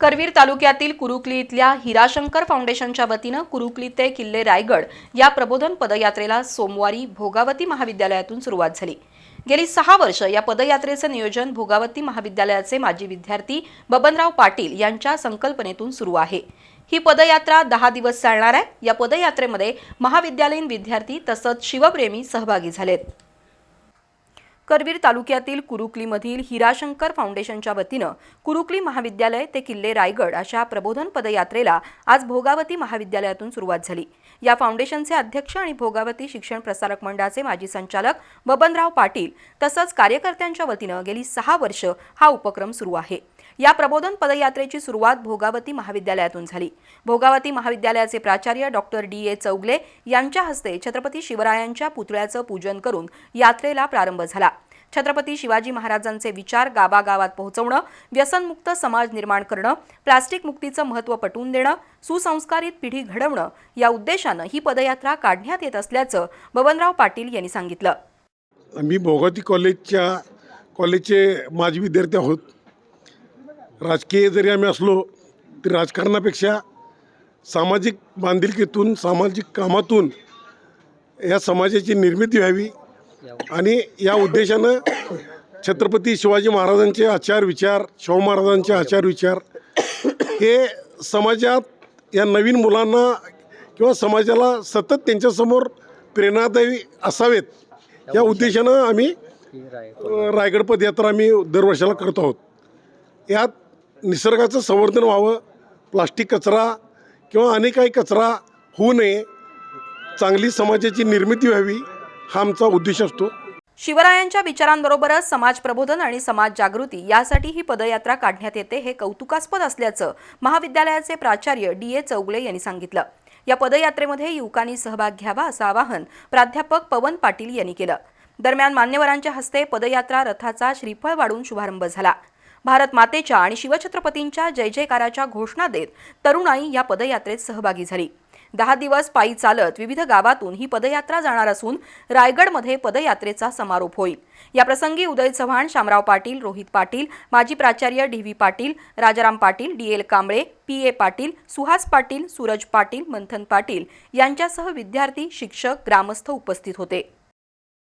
करवीर तालुक्यातील कुरुकली इथल्या हिराशंकर फाउंडेशनच्या वतीनं कुरुकली ते किल्ले रायगड या प्रबोधन पदयात्रेला सोमवारी भोगावती महाविद्यालयातून सुरुवात झाली. गेली सहा वर्ष या पदयात्रेचं नियोजन भोगावती महाविद्यालयाचे माजी विद्यार्थी बबनराव पाटील यांच्या संकल्पनेतून सुरू आहे. ही पदयात्रा दहा दिवस चालणार आहे. या पदयात्रेमध्ये महाविद्यालयीन विद्यार्थी तसंच शिवप्रेमी सहभागी झालेत. करवीर तालुक्यातील कुरुकलीमधील हिराशंकर फाउंडेशनच्या वतीनं कुरुकली महाविद्यालय ते किल्ले रायगड अशा प्रबोधन पदयात्रेला आज भोगावती महाविद्यालयातून सुरुवात झाली. या फाउंडेशनचे अध्यक्ष आणि भोगावती शिक्षण प्रसारक मंडळाचे माजी संचालक बबनराव पाटील तसंच कार्यकर्त्यांच्या वतीनं गेली सहा वर्ष हा उपक्रम सुरू आहे. या प्रबोधन पदयात्रेची सुरुवात भोगावती महाविद्यालयातून झाली. भोगावती महाविद्यालयाचे प्राचार्य डॉक्टर डी. ए. चौगले यांच्या हस्ते छत्रपती शिवरायांच्या पुतळ्याचं पूजन करून यात्रेला प्रारंभ झाला. छत्रपती शिवाजी महाराजांचे विचार गावागावात पोहोचवणं व्यसनमुक्त समाज निर्माण करणं प्लास्टिक मुक्तीचं महत्त्व पटवून देणं सुसंस्कारित पिढी घडवणं या उद्देशानं ही पदयात्रा काढण्यात येत असल्याचं बबनराव पाटील यांनी सांगितलं. मी भोगावती कॉलेजच्या कॉलेजचे माजी विद्यार्थी आहोत. राजकीय जरी आम्ही असलो तरी राजकारणापेक्षा सामाजिक बांधिलकीतून सामाजिक कामातून या समाजाची निर्मिती व्हावी आणि या उद्देशानं छत्रपती शिवाजी महाराजांचे आचार विचार शाहू महाराजांचे आचार विचार हे समाजात या नवीन मुलांना किंवा समाजाला सतत त्यांच्यासमोर प्रेरणादायी असावेत. या उद्देशानं आम्ही रायगड पदयात्रा आम्ही दरवर्षाला करत आहोत. यात निसर्गाचं संवर्धन व्हावं प्लास्टिक कचरा किंवा अनेक काही कचरा होऊ नये चांगली समाजाची निर्मिती व्हावी हा आमचा उद्देश असतो. शिवरायांच्या विचारांबरोबरच समाज प्रबोधन आणि समाज जागृती यासाठी ही पदयात्रा काढण्यात येते हे कौतुकास्पद असल्याचं महाविद्यालयाचे प्राचार्य डी ए चौगले यांनी सांगितलं. या पदयात्रेमध्ये युवकांनी सहभाग घ्यावा असं आवाहन प्राध्यापक पवन पाटील यांनी केलं. दरम्यान मान्यवरांच्या हस्ते पदयात्रा रथाचा श्रीफळ वाढून शुभारंभ झाला. भारत मातेच्या आणि शिवछत्रपतींच्या जय जयकाराच्या घोषणा देत तरुणाई या पदयात्रेत सहभागी झाली. दहा दिवस पायी चालत विविध गावातून ही पदयात्रा जाणार असून रायगडमध्ये पदयात्रेचा समारोप होईल. या प्रसंगी उदय चव्हाण शामराव पाटील रोहित पाटील माजी प्राचार्य D V Patil Rajaram Patil D L Kamble P A Patil Suhas Patil Suraj Patil Manthan Patil यांच्यासह विद्यार्थी शिक्षक ग्रामस्थ उपस्थित होते.